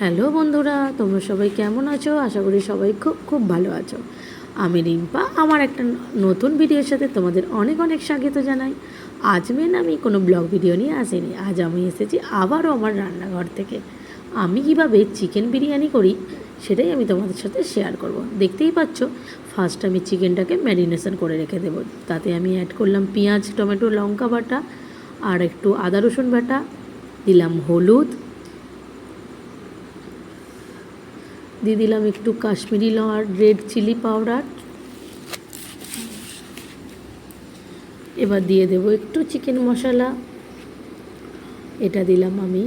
Hello বন্ধুরা, তোমরা সবাই কেমন আছো? আশা করি সবাই খুব খুব ভালো আছো। আমি রিম্পা, আমার একটা নতুন ভিডিওর সাথে তোমাদের অনেক অনেক স্বাগত জানাই। আজ মেন আমি কোনো ব্লগ ভিডিও নিয়ে আসিনি। আজ আমি এসেছি আবারও আমার রান্নাঘর থেকে। আমি কীভাবে চিকেন বিরিয়ানি করি, সেটাই আমি তোমাদের সাথে শেয়ার করব। দেখতেই পাচ্ছ ফার্স্ট আমি চিকেনটাকে ম্যারিনেশন করে রেখে দেবো। তাতে আমি অ্যাড করলাম পেঁয়াজ, টমেটো, লঙ্কা বাটা আর একটু আদা রসুন বাটা, দিলাম হলুদ দিয়ে দিলাম একটু কাশ্মীরি লঙ্কার রেড চিলি পাউডার এবার দিয়ে দেব একটু চিকেন মশলা। এটা দিলাম আমি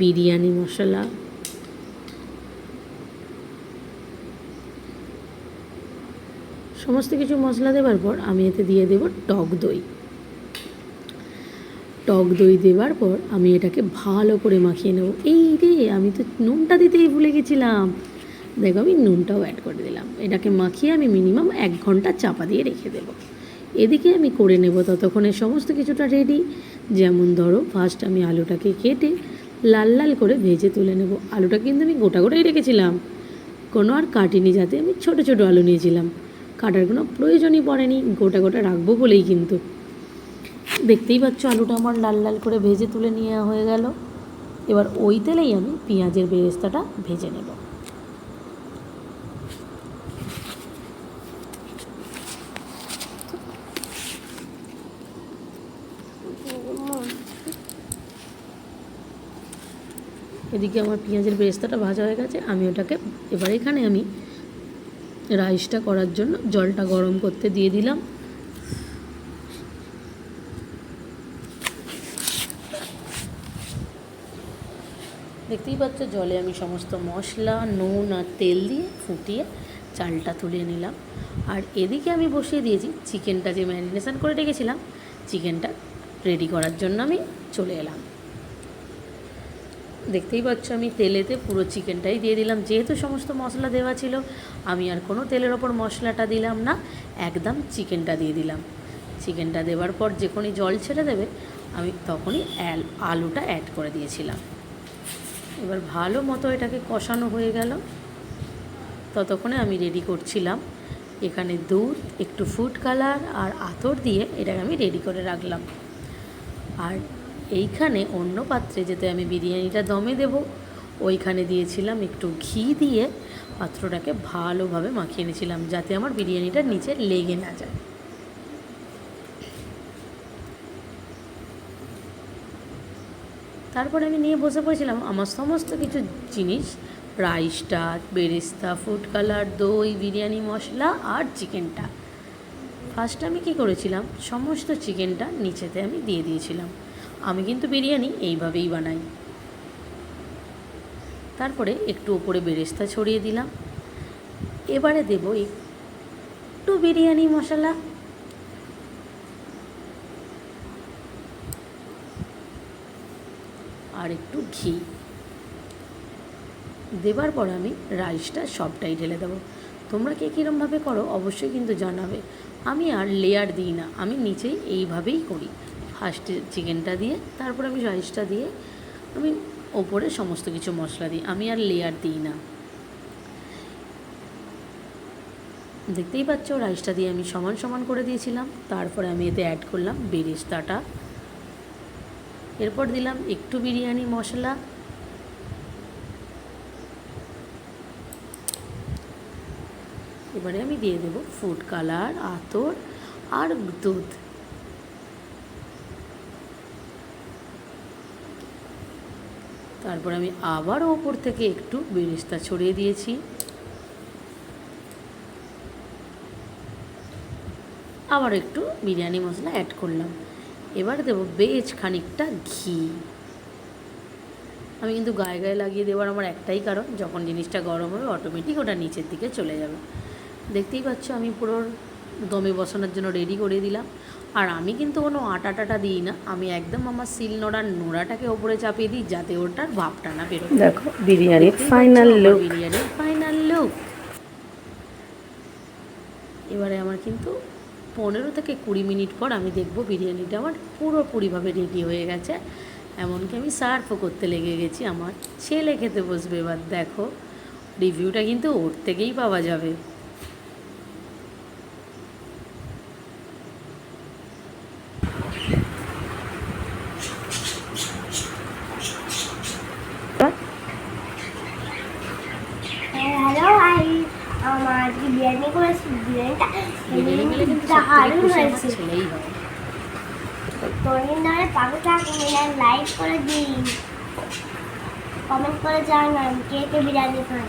বিরিয়ানি মশলা। সমস্ত কিছু মশলা দেওয়ার পর আমি এতে দিয়ে দেব টক দই। টক দই দেওয়ার পর আমি এটাকে ভালো করে মাখিয়ে নেব। এই রে, আমি তো নুনটা দিতেই ভুলে গেছিলাম। দেখো আমি নুনটাও অ্যাড করে দিলাম। এটাকে মাখিয়ে আমি মিনিমাম এক ঘণ্টা চাপা দিয়ে রেখে দেবো। এদিকে আমি করে নেব ততক্ষণে সমস্ত কিছুটা রেডি যেমন ধরো ফার্স্ট আমি আলুটাকে কেটে লাল লাল করে ভেজে তুলে নেব। আলুটা কিন্তু আমি গোটা গোটাই রেখেছিলাম। কোনো আর কাটিনি যাতে আমি ছোট ছোট আলু নিয়েছিলাম। কাটার কোনো প্রয়োজনই পড়েনি, গোটা গোটা রাখব বলেই কিন্তু। দেখতেই পাচ্ছ আলুটা আমার লাল লাল করে ভেজে তুলে নেওয়া হয়ে গেল। এবার ওই তেলেই আমি পেঁয়াজের বেরেস্তাটা ভেজে নেব। এদিকে আমার পেঁয়াজের বেরেস্তাটা ভাজা হয়ে গেছে, আমি ওটাকে এবার এখানে আমি রাইসটা করার জন্য জলটা গরম করতে দিয়ে দিলাম। দেখতেই পাচ্ছ, জলে আমি সমস্ত মশলা, নুন আর তেল দিয়ে ফুটিয়ে চালটা তুলে নিলাম। আর এদিকে আমি বসিয়ে দিয়েছি চিকেনটা যে ম্যারিনেশন করে রেখেছিলাম, চিকেনটা রেডি করার জন্য আমি চলে এলাম। দেখতেই পাচ্ছ আমি তেলেতে পুরো চিকেনটাই দিয়ে দিলাম। যেহেতু সমস্ত মশলা দেওয়া ছিল, আমি আর কোনো তেলের ওপর মশলাটা দিলাম না, একদম চিকেনটা দিয়ে দিলাম। চিকেনটা দেওয়ার পর যখনই জল ছেড়ে দেবে, আমি তখনই আলুটা অ্যাড করে দিয়েছিলাম। এবার ভালো মতো এটাকে কষানো হয়ে গেল। ততক্ষণে আমি রেডি করছিলাম। এখানে দুধ, একটু ফুড কালার আর আতর দিয়ে এটাকে আমি রেডি করে রাখলাম। আর এইখানে অন্য পাত্রে যেতে আমি বিরিয়ানিটা দমে দেব। ওইখানে দিয়েছিলাম একটু ঘি দিয়ে পাত্রটাকে ভালোভাবে মাখিয়ে নিয়েছিলাম যাতে আমার বিরিয়ানিটা নিচে লেগে না যায়। তারপরে আমি নিয়ে বসে পড়েছিলাম আমার সমস্ত কিছু জিনিস রাইসটা বেরেস্তা ফুড কালার দই, বিরিয়ানি, মশলা আর চিকেনটা ফার্স্ট আমি কি করেছিলাম, সমস্ত চিকেনটা নিচেতে আমি দিয়ে দিয়েছিলাম। আমি কিন্তু বিরিয়ানি এইভাবেই বানাই। তারপরে একটু ওপরে বেরেস্তা ছড়িয়ে দিলাম। এবারে দেব একটু বিরিয়ানি মশলা। আর একটু ঘি। দেবার পর আমি রাইসটা সবটাই ঢেলে দেবো। তোমরা কে কীরমভাবে করো অবশ্যই কিন্তু জানাবে। আমি আর লেয়ার দিই না, আমি নিচেই এইভাবেই করি। ফার্স্টে চিকেনটা দিয়ে, তারপর আমি রাইসটা দিয়ে, আমি ওপরে সমস্ত কিছু মশলা দিই। আমি আর লেয়ার দিই না। দেখতেই পাচ্ছ রাইসটা দিয়ে আমি সমান সমান করে দিয়েছিলাম। তারপরে আমি এতে অ্যাড করলাম বেরেস্তাটা। এরপর দিলাম একটু বিরিয়ানি মশলা। এবারে আমি দিয়ে দেবো ফুড কালার আতর আর দুধ। তারপর আমি আবার ওপর থেকে একটু বেরেস্তা ছড়িয়ে দিয়েছি। আবার একটু বিরিয়ানি মশলা অ্যাড করলাম। এবার দেবো বেশ খানিকটা ঘি। আমি কিন্তু গায়ে গায়ে লাগিয়ে দেওয়ার আমার একটাই কারণ, যখন জিনিসটা গরম হবে অটোমেটিক ওটা নিচের দিকে চলে যাবে। দেখতেই পাচ্ছ আমি পুরো দমে বসানোর জন্য রেডি করে দিলাম। আর আমি কিন্তু কোনো আটা টাটা দিই না। আমি একদম আমার শিল নোড়ার নোড়াটাকে ওপরে চাপিয়ে দিই যাতে ওটার ভাবটা না বেরোয়। দেখো বিরিয়ানির ফাইনাল লুক বিরিয়ানির ফাইনাল লুক এবারে আমার কিন্তু পনেরো থেকে কুড়ি মিনিট পর আমি দেখব বিরিয়ানিটা আমার পুরোপুরিভাবে রেডি হয়ে গেছে। এমনকি আমি সার্ফও করতে লেগে গেছি। আমার ছেলে খেতে বসবে এবার দেখো। রিভিউটা কিন্তু ওর থেকেই পাওয়া যাবে হ্যালো ভাই আমার কি বিরিয়ানি করেছি বিরিয়ানিটা দারুণ হয়েছে ছেলেই ধরে পাবে থাকুন লাইক করে দিন কমেন্ট করে জানান কে কে বিরিয়ানি খান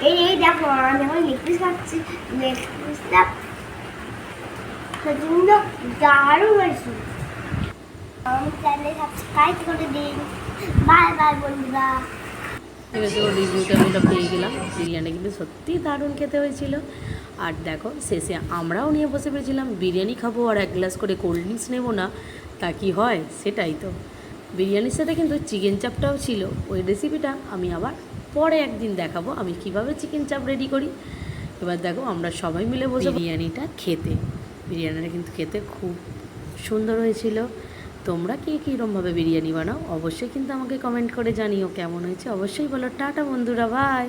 এই এই দেখো আমি এখন লেগ পিস খাচ্ছি লেগ পিসটা প্রচণ্ড দারুণ হয়েছে আমার চ্যানেলে সাবস্ক্রাইব করে দিন বাই বাই বন্ধুরা ঠিক আছে, ওর রিভিউটা আমি ওটা পেয়ে গেলাম। বিরিয়ানি কিন্তু সত্যিই দারুণ খেতে হয়েছিল। আর দেখো, শেষে আমরাও নিয়ে বসে পেয়েছিলাম বিরিয়ানি খাব আর এক গ্লাস করে কোল্ড ড্রিঙ্কস নেব না, তা কি হয়? সেটাই তো। বিরিয়ানির সাথে কিন্তু চিকেন চাপটাও ছিল। ওই রেসিপিটা আমি আবার পরে একদিন দেখাবো, আমি কীভাবে চিকেন চাপ রেডি করি। এবার দেখো, আমরা সবাই মিলে বসে বিরিয়ানিটা খেতে। বিরিয়ানিটা কিন্তু খেতে খুব সুন্দর হয়েছিল। তোমরা কে কীরমভাবে বিরিয়ানি বানাও? অবশ্যই কিন্তু আমাকে কমেন্ট করে জানিও কেমন হয়েছে। অবশ্যই বলো, টাটা বন্ধুরা বাই